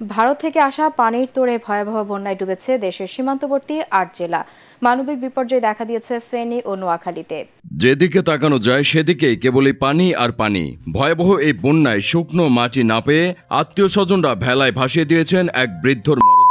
ভারত থেকে আসা পানির তোড়ে ভয়াবহ বন্যায় ডুবেছে দেশের সীমান্তবর্তী আট জেলা। মানবিক বিপর্যয় দেখা দিয়েছে ফেনী ও নোয়াখালীতে। যেদিকে তাকানো যায় সেদিকেই কেবলই পানি আর পানি। ভয়াবহ এই বন্যায় শুকনো মাটি না পেয়ে আত্মীয় স্বজনরা ভেলায় ভাসিয়ে দিয়েছেন এক বৃদ্ধর মরদেহ।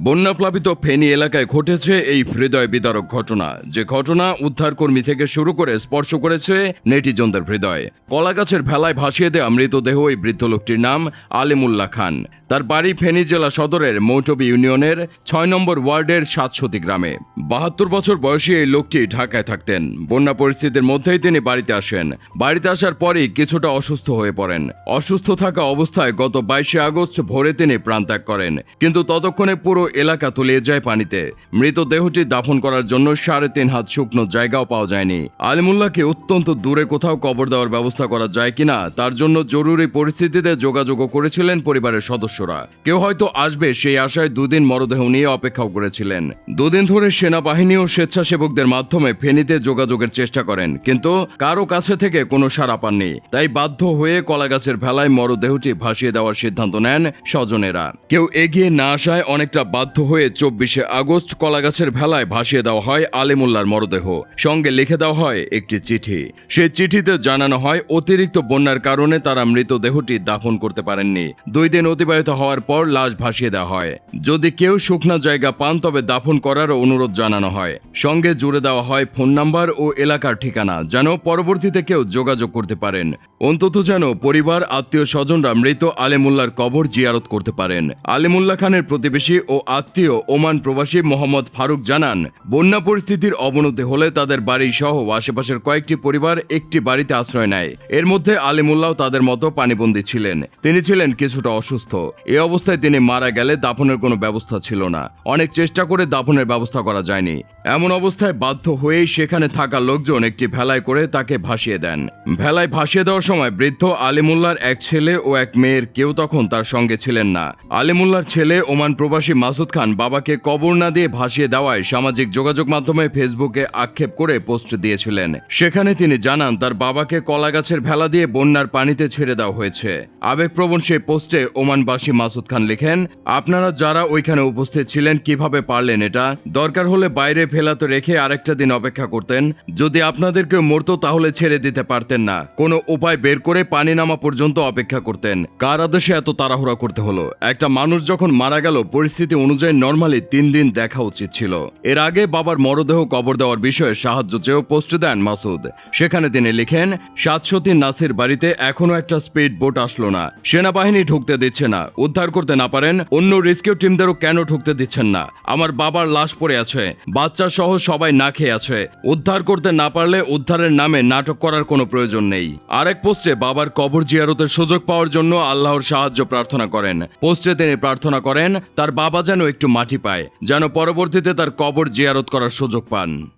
বন্যাপ্লাবিত ফেনী এলাকায় ঘটেছে এই হৃদয় বিদারক ঘটনা। যে ঘটনা উদ্ধারকর্মী থেকে শুরু করে স্পর্শ করেছে নেটিজনদের হৃদয়। কলাগাছের ভেলায় ভাসিয়ে দেওয়া মৃতদেহ এই বৃদ্ধ লোকটির নাম আলিমুল্লাহ খান। তার বাড়ি ফেনী জেলা সদরের মৌটবি ইউনিয়নের ছয় নম্বর ওয়ার্ডের সাতশতি গ্রামে। বাহাত্তর বছর বয়সী এই লোকটি ঢাকায় থাকতেন। বন্যা পরিস্থিতির মধ্যেই তিনি বাড়িতে আসেন। বাড়িতে আসার পরই কিছুটা অসুস্থ হয়ে পড়েন। অসুস্থ থাকা অবস্থায় গত বাইশে আগস্ট ভোরে তিনি প্রাণত্যাগ করেন। কিন্তু ততক্ষণে পুরো এলাকা তলিয়ে যায় পানিতে। মৃতদেহটি দাফন করার জন্য সাড়ে তিন হাত শুকনো জায়গাও পাওয়া যায়নি। আলিমুল্লাহকে অত্যন্ত দূরে কোথাও কবর দেওয়ার ব্যবস্থা করা যায় কিনা, তার জন্য জরুরি পরিস্থিতিতে যোগাযোগও করেছিলেন পরিবারের সদস্যরা। কেউ হয়তো আসবে সেই আশায় দুদিন মরদেহ নিয়ে অপেক্ষাও করেছিলেন। দুদিন ধরে সেনাবাহিনী ও স্বেচ্ছাসেবকদের মাধ্যমে ফেনীতে যোগাযোগের চেষ্টা করেন, কিন্তু কারও কাছে থেকে কোনো সাড়া পাননি। তাই বাধ্য হয়ে কলাগাছের ভেলায় মরদেহটি ভাসিয়ে দেওয়ার সিদ্ধান্ত নেন স্বজনেরা। কেউ এগিয়ে না আসায় অনেকটা বাধ্য হয়ে চব্বিশে আগস্ট কলাগাছের ভেলায় ভাসিয়ে দেওয়া হয় আলিমুল্লার মরদেহ। সঙ্গে লিখে দেওয়া হয় একটি চিঠি। সেই চিঠিতে জানানো হয়, অতিরিক্ত বন্যার কারণে তারা মৃতদেহটি দাফন করতে পারেননি। দুই দিন অতিবাহিত হওয়ার পর লাশ ভাসিয়ে দেওয়া হয়। যদি কেউ শুকনা জায়গা পান, তবে দাফন করার অনুরোধ জানানো হয়। সঙ্গে জুড়ে দেওয়া হয় ফোন নাম্বার ও এলাকার ঠিকানা, যেন পরবর্তীতে কেউ যোগাযোগ করতে পারেন। অন্তত যেন পরিবার আত্মীয় স্বজনরা মৃত আলেমুল্লার কবর জিয়ারত করতে পারেন। আলিমুল্লাহ খানের প্রতিবেশী ও আত্মীয় ওমান প্রবাসী মোহাম্মদ ফারুক জানান, বন্যা পরিস্থিতির অবনতি হলে তাদের বাড়ি সহ আশেপাশের কয়েকটি পরিবার একটি বাড়িতে আশ্রয় নেয়। এর মধ্যে আলিমুল্লাহ তাদের মতো পানিবন্দী ছিলেন। তিনি ছিলেন কিছুটা অসুস্থ। এ অবস্থায় তিনি মারা গেলে দাফনের কোনো ব্যবস্থা ছিল না। অনেক চেষ্টা করে দাফনের ব্যবস্থা করা যায়নি। এমন অবস্থায় বাধ্য হয়েই সেখানে থাকা লোকজন একটি ভেলায় করে তাকে ভাসিয়ে দেন। ভেলায় ভাসিয়ে দেওয়ার সময় বৃদ্ধ আলিমুল্লার এক ছেলে ও এক মেয়ের কেউ তখন তার সঙ্গে ছিলেন না। আলিমুল্লার ছেলে ওমান প্রবাসী মাসুদ খান বাবাকে কবর না দিয়ে ভাসিয়ে দেওয়ায় সামাজিক যোগাযোগ মাধ্যমে ফেসবুকে আক্ষেপ করে পোস্ট দিয়েছিলেন। সেখানে তিনি জানান, তার বাবাকে কলাগাছের ভেলা দিয়ে বন্যার পানিতে ছেড়ে দেওয়া হয়েছে। আবেগপ্রবণ সেই পোস্টে ওমানবাসী মাসুদ খান লেখেন, আপনারা যারা ওইখানে উপস্থিত ছিলেন, কীভাবে পারলেন এটা? দরকার হলে বাইরে ফেলাতে রেখে আরেকটা দিন অপেক্ষা করতেন। যদি আপনাদের কেউ মরতো, তাহলে ছেড়ে দিতে পারতেন না। কোনো উপায় বের করে পানি নামা পর্যন্ত অপেক্ষা করতেন। কার আদেশে এত তাড়াহুড়া করতে হলো? একটা মানুষ যখন মারা গেল, পরিস্থিতি অনুযায়ী নর্মালি তিন দিন দেখা উচিত ছিল। এর আগে বাবার মরদেহ কবর দেওয়ার বিষয়ে সাহায্য চেয়েও পোস্ট দেন মাসুদ। সেখানে তিনি লিখেন, সাতশতী নাসির বাড়িতে এখনও একটা স্পিড বোট আসলো না। সেনাবাহিনী ঢুকতে দিচ্ছে না। উদ্ধার করতে না পারেন, অন্য রেস্কিউ টিমদেরও কেন ঢুকতে দিচ্ছেন না? আমার বাবার লাশ পড়ে আছে। বাচ্চা সহ সবাই না খেয়ে আছে। উদ্ধার করতে না পারলে উদ্ধারের নামে নাটক করার কোনো প্রয়োজন নেই। আরেক পোস্টে বাবার কবর জিয়ারতের সুযোগ পাওয়ার জন্য আল্লাহর সাহায্য প্রার্থনা করেন। পোস্টে তিনি প্রার্থনা করেন, তার বাবা যেন একটু মাটি পায় যেন পরবর্তীতে তার কবর জিয়ারত করার সুযোগ পান।